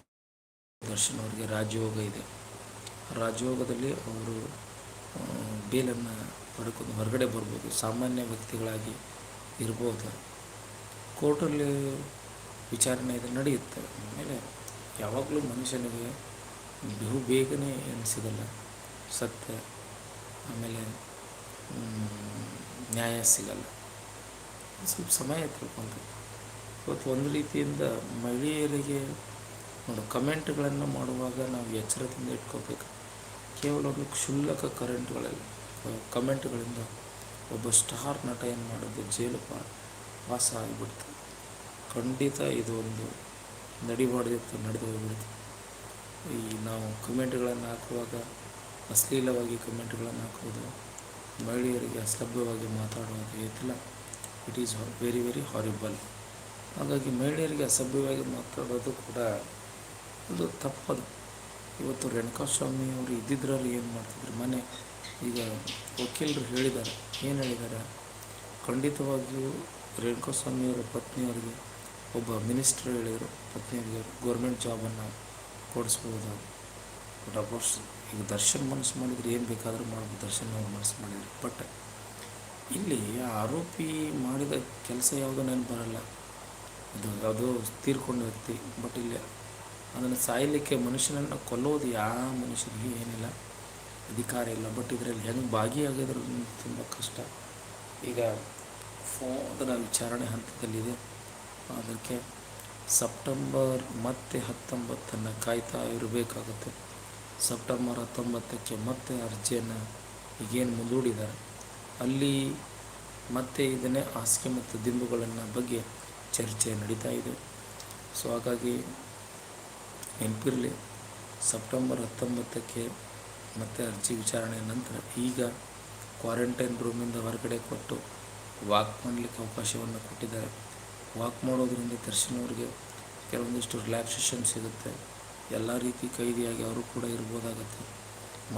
ದರ್ಶನ್ ಅವರಿಗೆ ರಾಜಯೋಗ ಇದೆ. ರಾಜಯೋಗದಲ್ಲಿ ಅವರು ಬೇಲನ್ನು ಪಡ್ಕೊಂಡು ಹೊರಗಡೆ ಬರ್ಬೋದು, ಸಾಮಾನ್ಯ ವ್ಯಕ್ತಿಗಳಾಗಿ ಇರ್ಬೋದು. ಕೋರ್ಟಲ್ಲಿ ವಿಚಾರಣೆ ಇದು, ನಡೆಯುತ್ತೆ. ಆಮೇಲೆ ಯಾವಾಗಲೂ ಮನುಷ್ಯನಿಗೆ ಬಹು ಬೇಗನೆ ಏನು ಸಿಗಲ್ಲ ಸತ್ಯ, ಆಮೇಲೆ ನ್ಯಾಯ ಸಿಗಲ್ಲ. ಸ್ವಲ್ಪ ಸಮಯ ತಿಳ್ಕೊಂಡು ಇವತ್ತು ಒಂದು ರೀತಿಯಿಂದ ಮಹಿಳೆಯರಿಗೆ ಒಂದು ಕಮೆಂಟ್ಗಳನ್ನು ಮಾಡುವಾಗ ನಾವು ಎಚ್ಚರದಿಂದ ಇಟ್ಕೋಬೇಕು. ಕೇವಲ ಒಂದು ಕ್ಷುಲ್ಲಕ ಕರೆಂಟ್ಗಳಲ್ಲಿ ಕಮೆಂಟ್ಗಳಿಂದ ಒಬ್ಬ ಸ್ಟಾರ್ ನಟ ಏನು ಮಾಡೋದು ಜೇಲು ವಾಸ ಆಗಿಬಿಡ್ತು. ಖಂಡಿತ ಇದು ಒಂದು ನಡಿಬಾರ್ದಿತ್ತು ನಡೆದು ಹೋಗ್ಬಿಡ್ತು ಈ ನಾವು ಕಮೆಂಟ್ಗಳನ್ನು ಹಾಕುವಾಗ, ಅಶ್ಲೀಲವಾಗಿ ಕಮೆಂಟ್ಗಳನ್ನು ಹಾಕೋದು ಮಹಿಳೆಯರಿಗೆ ಅಸಭ್ಯವಾಗಿ ಮಾತಾಡೋದು ಇರ್ತಿಲ್ಲ it is very very horrible ಹಾಗಾಗಿ ಮಹಿಳೆಯರಿಗೆ ಅಸಭ್ಯವಾಗಿ ಮಾತಾಡೋದು ಕೂಡ ಒಂದು ತಪ್ಪದು. ಇವತ್ತು ರೇಣುಕಾಸ್ವಾಮಿ ಅವರು ಇದ್ದಿದ್ದರಲ್ಲಿ ಏನು ಮಾಡ್ತಿದ್ರು? ಮನೆ ಈಗ ವಕೀಲರು ಹೇಳಿದ್ದಾರೆ. ಏನು ಹೇಳಿದ್ದಾರೆ? ಖಂಡಿತವಾಗಿಯೂ ರೇಣುಕಾಸ್ವಾಮಿಯವರ ಪತ್ನಿಯವರಿಗೆ ಒಬ್ಬ ಮಿನಿಸ್ಟರ್ ಹೇಳಿದರು ಪತ್ನಿಯವರಿಗೆ ಗೌರ್ಮೆಂಟ್ ಜಾಬನ್ನು ಕೊಡಿಸ್ಬೋದು. ಬಟ್ ಅಫ್ಕೋರ್ಸ್ ಈಗ ದರ್ಶನ್ ಮನಸ್ಸು ಮಾಡಿದರೆ ಏನು ಬೇಕಾದರೂ ಮಾಡ್ಬೋದು, ದರ್ಶನ್ ಮನಸ್ಸು ಮಾಡಿದರು. ಬಟ್ ಇಲ್ಲಿ ಆರೋಪಿ ಮಾಡಿದ ಕೆಲಸ ಯಾವುದೋ ನೆನಪು ಬರಲ್ಲ. ಅದು ಯಾವುದೋ ತೀರ್ಕೊಂಡು ವ್ಯಕ್ತಿ ಬಟ್ ಇಲ್ಲಿ ಅದನ್ನು ಸಾಯಲಿಕ್ಕೆ ಮನುಷ್ಯನನ್ನು ಕೊಲ್ಲೋದು ಯಾವ ಮನುಷ್ಯನಿಗೆ ಏನಿಲ್ಲ, ಅಧಿಕಾರ ಇಲ್ಲ. ಬಟ್ ಇದರಲ್ಲಿ ಹೆಂಗೆ ಭಾಗಿಯಾಗಿದ್ರು ತುಂಬ ಕಷ್ಟ. ಈಗ ಫೋ ಅದರ ವಿಚಾರಣೆ ಹಂತದಲ್ಲಿದೆ. ಅದಕ್ಕೆ ಸೆಪ್ಟೆಂಬರ್ ಮತ್ತೆ ಹತ್ತೊಂಬತ್ತನ್ನು ಕಾಯ್ತಾ ಇರಬೇಕಾಗುತ್ತೆ. ಸೆಪ್ಟೆಂಬರ್ ಹತ್ತೊಂಬತ್ತಕ್ಕೆ ಮತ್ತೆ ಅರ್ಜಿಯನ್ನು ಈಗೇನು ಮುಂದೂಡಿದ್ದಾರೆ. ಅಲ್ಲಿ ಮತ್ತೆ ಇದನ್ನೇ ಹಾಸಿಗೆ ಮತ್ತು ದಿಂಬುಗಳನ್ನು ಬಗ್ಗೆ ಚರ್ಚೆ ನಡೀತಾ ಇದೆ. ಸೊ ಹಾಗಾಗಿ ನೆನಪಿರಲಿ, ಸೆಪ್ಟೆಂಬರ್ ಹತ್ತೊಂಬತ್ತಕ್ಕೆ ಮತ್ತೆ ಅರ್ಜಿ ವಿಚಾರಣೆ ನಂತರ ಈಗ ಕ್ವಾರಂಟೈನ್ ರೂಮಿಂದ ಹೊರಗಡೆ ಕೊಟ್ಟು ವಾಕ್ ಮಾಡಲಿಕ್ಕೆ ಅವಕಾಶವನ್ನು ಕೊಟ್ಟಿದ್ದಾರೆ. ವಾಕ್ ಮಾಡೋದರಿಂದ ತರಿಸಿನವ್ರಿಗೆ ಕೆಲವೊಂದಿಷ್ಟು ರಿಲ್ಯಾಕ್ಸೇಷನ್ ಸಿಗುತ್ತೆ. ಎಲ್ಲ ರೀತಿ ಕೈದಿಯಾಗಿ ಅವರು ಕೂಡ ಇರ್ಬೋದಾಗತ್ತೆ.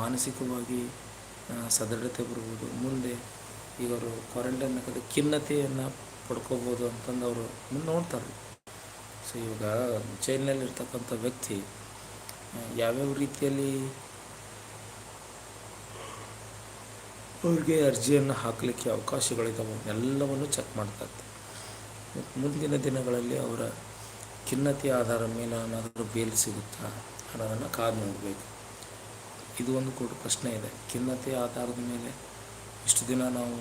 ಮಾನಸಿಕವಾಗಿ ಸದೃಢತೆ ಬರ್ಬೋದು. ಮುಂದೆ ಈಗ ಅವರು ಕ್ವಾರಂಟೈನ್ ಹಾಕಿದ ಖಿನ್ನತೆಯನ್ನು ಪಡ್ಕೋಬೋದು ಅಂತಂದು ಅವರು ಮುಂದೆ ನೋಡ್ತಾರೆ. ಸೊ ಇವಾಗ ಜೈಲಿನಲ್ಲಿ ಇರ್ತಕ್ಕಂಥ ವ್ಯಕ್ತಿ ಯಾವ್ಯಾವ ರೀತಿಯಲ್ಲಿ ಅವ್ರಿಗೆ ಅರ್ಜಿಯನ್ನು ಹಾಕಲಿಕ್ಕೆ ಅವಕಾಶಗಳಿದ್ದಾವೆ ಎಲ್ಲವನ್ನು ಚೆಕ್ ಮಾಡ್ತಾ ಇರ್ತಾರೆ ಮತ್ತು ಮುಂದಿನ ದಿನಗಳಲ್ಲಿ ಅವರ ಖಿನ್ನತೆಯ ಆಧಾರ ಮೇಲೆ ಏನಾದರೂ ಬೇಲ್ ಸಿಗುತ್ತಾ ಅನ್ನೋದನ್ನು ಕಾದು ನೋಡಬೇಕು. ಇದು ಒಂದು ಕೂಡ ಪ್ರಶ್ನೆ ಇದೆ. ಖಿನ್ನತೆಯ ಆಧಾರದ ಮೇಲೆ ಇಷ್ಟು ದಿನ ನಾವು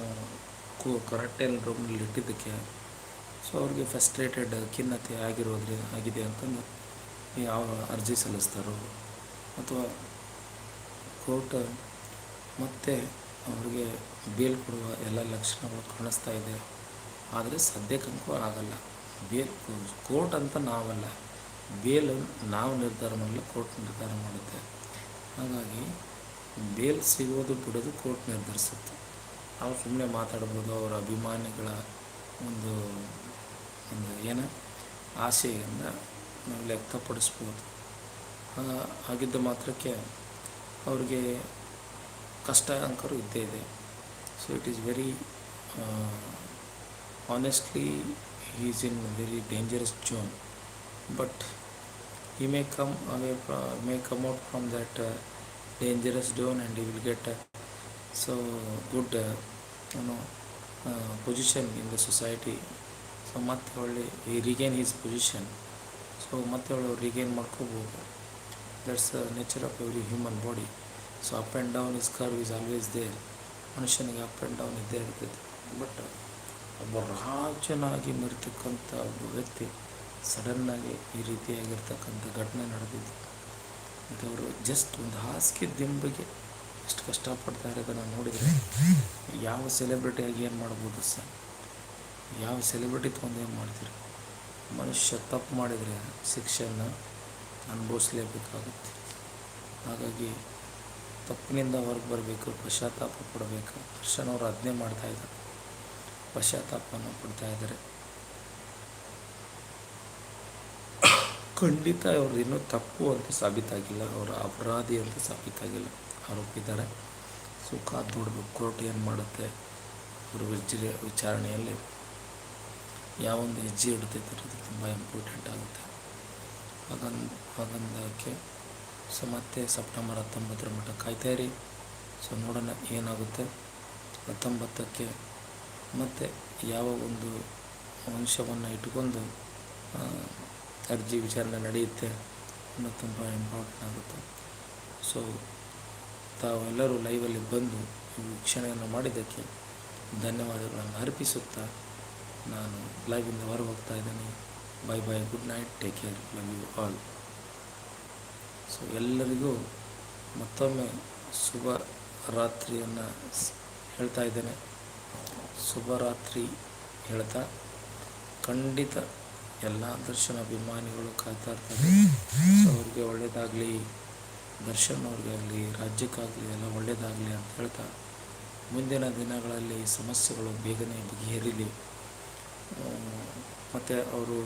ಕೋ ಕ್ವಾರಂಟೈನ್ ರೂಮ್ನಲ್ಲಿ ಇಟ್ಟಿದ್ದಕ್ಕೆ ಸೊ ಅವ್ರಿಗೆ ಫಸ್ಟ್ರೇಟೆಡ್ ಖಿನ್ನತೆ ಆಗಿರೋದ್ರಿಂದ ಆಗಿದೆ ಅಂತಂದು ಯಾವ ಅರ್ಜಿ ಸಲ್ಲಿಸ್ತಾರೋ ಅಥವಾ ಕೋರ್ಟ್ ಮತ್ತೆ ಅವ್ರಿಗೆ ಬೇಲ್ ಕೊಡುವ ಎಲ್ಲ ಲಕ್ಷಣಗಳು ಕಾಣಿಸ್ತಾ ಇದೆ. ಆದರೆ ಸದ್ಯಕ್ಕಂತೂ ಆಗಲ್ಲ. ಬೇಲ್ ಕೋರ್ಟ್ ಅಂತ ನಾವಲ್ಲ. ಬೇಲ್ ನಾವು ನಿರ್ಧಾರ ಮಾಡಲ್ಲ, ಕೋರ್ಟ್ ನಿರ್ಧಾರ ಮಾಡುತ್ತೆ. ಹಾಗಾಗಿ ಬೇಲ್ ಸಿಗೋದು ಬಿಡೋದು ಕೋರ್ಟ್ ನಿರ್ಧರಿಸುತ್ತೆ. ನಾವು ಸುಮ್ಮನೆ ಮಾತಾಡ್ಬೋದು, ಅವರ ಅಭಿಮಾನಿಗಳ ಒಂದು ಒಂದು ಏನ ಆಸೆಯನ್ನು ನಾವು ವ್ಯಕ್ತಪಡಿಸ್ಬೋದು. ಹಾಗಿದ್ದ ಮಾತ್ರಕ್ಕೆ ಅವ್ರಿಗೆ ಕಷ್ಟ ಅಂಕರು ಇದ್ದೇ ಇದೆ. So it is very honestly he is in very dangerous zone. But he may come away from, may come out from that uh, dangerous zone and he will get uh, so good ಏನೋ position in the society so ಮತ್ತೆ ಒಳ್ಳೆ ಈ ರಿಗೇನ್ is position so ಮತ್ತೆ ಒಳ್ಳೆ regain ಮಾಡ್ಕೋಬೋದು. That's nature of every human body so up and down is curve is always there ಮನುಷ್ಯನಿಗೆ up and down ಇದ್ದೇ ಇರ್ತೈತೆ ಬಟ್ ಒಬ್ಬ ರಾಜನಾಗಿ ಮರಿತಕ್ಕಂಥ ಒಬ್ಬ ವ್ಯಕ್ತಿ ಸಡನ್ನಾಗಿ ಈ ರೀತಿಯಾಗಿರ್ತಕ್ಕಂಥ ಘಟನೆ ನಡೆದಿದ್ದು ಮತ್ತು ಅವರು ಜಸ್ಟ್ ಒಂದು ಹಾಸಿಗೆ ದಿಂಬಿಗೆ ಎಷ್ಟು ಕಷ್ಟಪಡ್ತಾ ಇರೋದನ್ನು ನೋಡಿದರೆ. ಯಾವ ಸೆಲೆಬ್ರಿಟಿಯಾಗಿ ಏನು ಮಾಡ್ಬೋದು ಸರ್? ಯಾವ ಸೆಲೆಬ್ರಿಟಿ ತೊಗೊಂಡು ಏನು ಮಾಡ್ತೀರಿ? ಮನುಷ್ಯ ತಪ್ಪು ಮಾಡಿದರೆ ಶಿಕ್ಷೆಯನ್ನು ಅನುಭವಿಸಲೇಬೇಕಾಗುತ್ತೆ. ಹಾಗಾಗಿ ತಪ್ಪಿನಿಂದ ಹೊರಗೆ ಬರಬೇಕು, ಪಶ್ಚಾತ್ತಾಪ ಪಡಬೇಕು. ಕೃಷ್ಣನವರು ಮಾಡ್ತಾ ಇದ್ದಾರೆ. ಪಶ್ಚಾತ್ತಾಪವನ್ನು ಪಡ್ತಾ ಇದ್ದಾರೆ. ಖಂಡಿತ ಅವ್ರದ್ದು ಇನ್ನೂ ತಪ್ಪು ಅಂತ ಸಾಬೀತಾಗಿಲ್ಲ, ಅವರ ಅಪರಾಧಿ ಅಂತ ಸಾಬೀತಾಗಿಲ್ಲ. ಆರೋಪಿದ್ದಾರೆ. ಸೊ ಕಾದು ಕೋರ್ಟ್ ಏನು ಮಾಡುತ್ತೆ ಅವ್ರ ವಿಚಾರ ವಿಚಾರಣೆಯಲ್ಲಿ. ಯಾವೊಂದು ಹೆಜ್ಜೆ ಇಡ್ತೈತೆ ಅನ್ನೋದು ತುಂಬ ಇಂಪಾರ್ಟೆಂಟ್ ಆಗುತ್ತೆ. ಹಾಗಂದು ಹಾಗಂದಕ್ಕೆ ಸೊ ಮತ್ತೆ ಸೆಪ್ಟೆಂಬರ್ ಹತ್ತೊಂಬತ್ತರ ಮಟ್ಟ ಕಾಯ್ತಾ ಇರಿ. ಸೊ ನೋಡೋಣ ಏನಾಗುತ್ತೆ. ಹತ್ತೊಂಬತ್ತಕ್ಕೆ ಮತ್ತು ಯಾವ ಒಂದು ಅಂಶವನ್ನು ಇಟ್ಕೊಂಡು ಅರ್ಜಿ ವಿಚಾರಣೆ ನಡೆಯುತ್ತೆ ಅನ್ನೋದು ತುಂಬ ಇಂಪಾರ್ಟೆಂಟ್ ಆಗುತ್ತೆ. ಸೊ ತಾವೆಲ್ಲರೂ ಲೈವಲ್ಲಿ ಬಂದು ವೀಕ್ಷಣೆಯನ್ನು ಮಾಡಿದ್ದಕ್ಕೆ ಧನ್ಯವಾದಗಳನ್ನು ಅರ್ಪಿಸುತ್ತಾ ನಾನು ಲೈವಿಂದ ಹೊರ ಹೋಗ್ತಾ ಇದ್ದೀನಿ. Bye bye good night take care love you all so ಎಲ್ಲರಿಗೂ ಮತ್ತೊಮ್ಮೆ ಶುಭ ರಾತ್ರಿಯನ್ನು ಹೇಳ್ತಾ ಇದ್ದೇನೆ. ಶುಭರಾತ್ರಿ ಹೇಳ್ತಾ, ಖಂಡಿತ ಎಲ್ಲ ದರ್ಶನ ಅಭಿಮಾನಿಗಳು ಕಾಯ್ತಾ ಇರ್ತಾರೆ. ಸೊ, ಅವ್ರಿಗೆ ಒಳ್ಳೆಯದಾಗಲಿ ದರ್ಶನ್ ಅವ್ರಿಗೆ ಆಗಲಿ ರಾಜ್ಯಕ್ಕಾಗಲಿ ಎಲ್ಲ ಒಳ್ಳೆಯದಾಗಲಿ ಅಂತ ಹೇಳ್ತಾ, ಮುಂದಿನ ದಿನಗಳಲ್ಲಿ ಸಮಸ್ಯೆಗಳು ಬೇಗನೆ ಬಗೆಹರಿಲಿ. ಮತ್ತು ಅವರು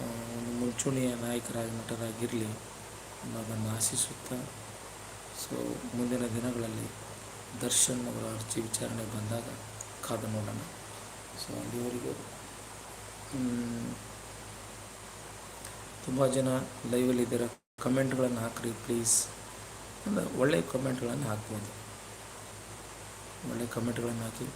ಒಂದು ಮುಂಚೂಣಿಯ ನಾಯಕರಾಗಿ ನಟರಾಗಿರಲಿ ಅನ್ನೋದನ್ನು ಆಶಿಸುತ್ತಾ, ಸೊ, ಮುಂದಿನ ದಿನಗಳಲ್ಲಿ ದರ್ಶನ್ ಅವರ ಅರ್ಜಿ ವಿಚಾರಣೆ ಬಂದಾಗ ಕಾದು ನೋಡೋಣ. ಸೊ ಅಲ್ಲಿವರೆಗೂ ತುಂಬ ಜನ ಲೈವಲ್ಲಿದ್ದೀರ ಕಮೆಂಟ್ಗಳನ್ನು ಹಾಕ್ರಿ ಪ್ಲೀಸ್ ಅಂದರೆ ಒಳ್ಳೆಯ ಕಮೆಂಟ್ಗಳನ್ನು ಹಾಕ್ಬೋದು. ಒಳ್ಳೆ ಕಮೆಂಟ್ಗಳನ್ನು ಹಾಕಿ.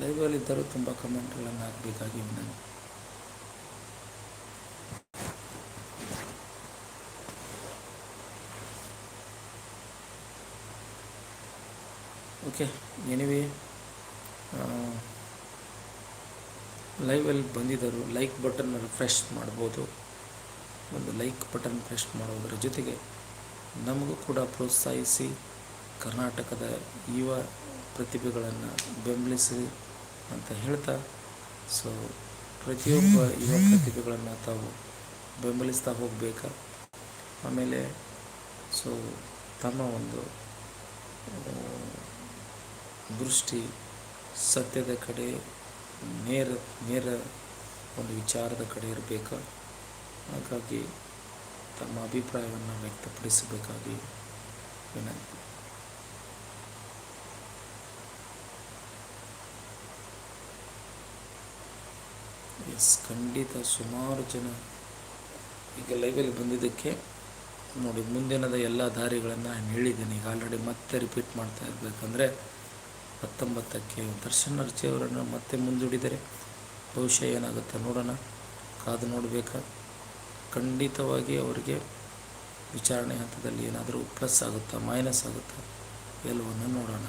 ಲೈವಲ್ಲಿದ್ದರೂ ತುಂಬ ಕಮೆಂಟ್ಗಳನ್ನು ಹಾಕಬೇಕಾಗಿ ನಾನು ಓಕೆ, ಎನಿವೆ ಲೈವಲ್ಲಿ ಬಂದಿದ್ದರು, ಲೈಕ್ ಬಟನ್ ರಿಫ್ರೆಶ್ ಮಾಡ್ಬೋದು, ಒಂದು ಲೈಕ್ ಬಟನ್ ಫ್ರೆಶ್ ಮಾಡೋದರ ಜೊತೆಗೆ ನಮಗೂ ಕೂಡ ಪ್ರೋತ್ಸಾಹಿಸಿ ಕರ್ನಾಟಕದ ಯುವ ಪ್ರತಿಭೆಗಳನ್ನು ಬೆಂಬಲಿಸಿ ಅಂತ ಹೇಳ್ತಾ, ಸೊ ಪ್ರತಿಯೊಬ್ಬ ಯುವ ಪ್ರತಿಭೆಗಳನ್ನು ತಾವು ಬೆಂಬಲಿಸ್ತಾ ಹೋಗಬೇಕಾ? ಆಮೇಲೆ, ಸೊ ತಮ್ಮ ಒಂದು ದೃಷ್ಟಿ, ಸತ್ಯದ ಕಡೆ ನೇರ ನೇರ ಒಂದು ವಿಚಾರದ ಕಡೆ ಇರಬೇಕು? ಹಾಗಾಗಿ ತಮ್ಮ ಅಭಿಪ್ರಾಯವನ್ನು ವ್ಯಕ್ತಪಡಿಸಬೇಕಾಗಿ ವಿನಂತಿ. ಎಸ್ ಖಂಡಿತ ಸುಮಾರು ಜನ ಈಗ ಲೈವಲ್ಲಿ ಬಂದಿದ್ದಕ್ಕೆ ನೋಡಿ, ಮುಂದಿನದ ಎಲ್ಲ ದಾರಿಗಳನ್ನು ನಾನು ಹೇಳಿದ್ದೀನಿ. ಈಗ ಆಲ್ರೆಡಿ ಮತ್ತೆ ರಿಪೀಟ್ ಮಾಡ್ತಾ ಇರಬೇಕಂದ್ರೆ ಹತ್ತೊಂಬತ್ತಕ್ಕೆ ದರ್ಶನ್ ಅರ್ಜಿಯವರನ್ನು ಮತ್ತೆ ಮುಂದೂಡಿದರೆ ಬಹುಶಃ ಏನಾಗುತ್ತೆ ನೋಡೋಣ. ಕಾದು ನೋಡಬೇಕಾ? ಖಂಡಿತವಾಗಿ ಅವರಿಗೆ ವಿಚಾರಣೆ ಹಂತದಲ್ಲಿ ಏನಾದರೂ ಪ್ಲಸ್ ಆಗುತ್ತಾ, ಮೈನಸ್ ಆಗುತ್ತಾ? ಎಲ್ಲವನ್ನು ನೋಡೋಣ.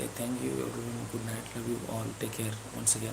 Okay, thank you everyone. Good night. Love you all. Take care once again.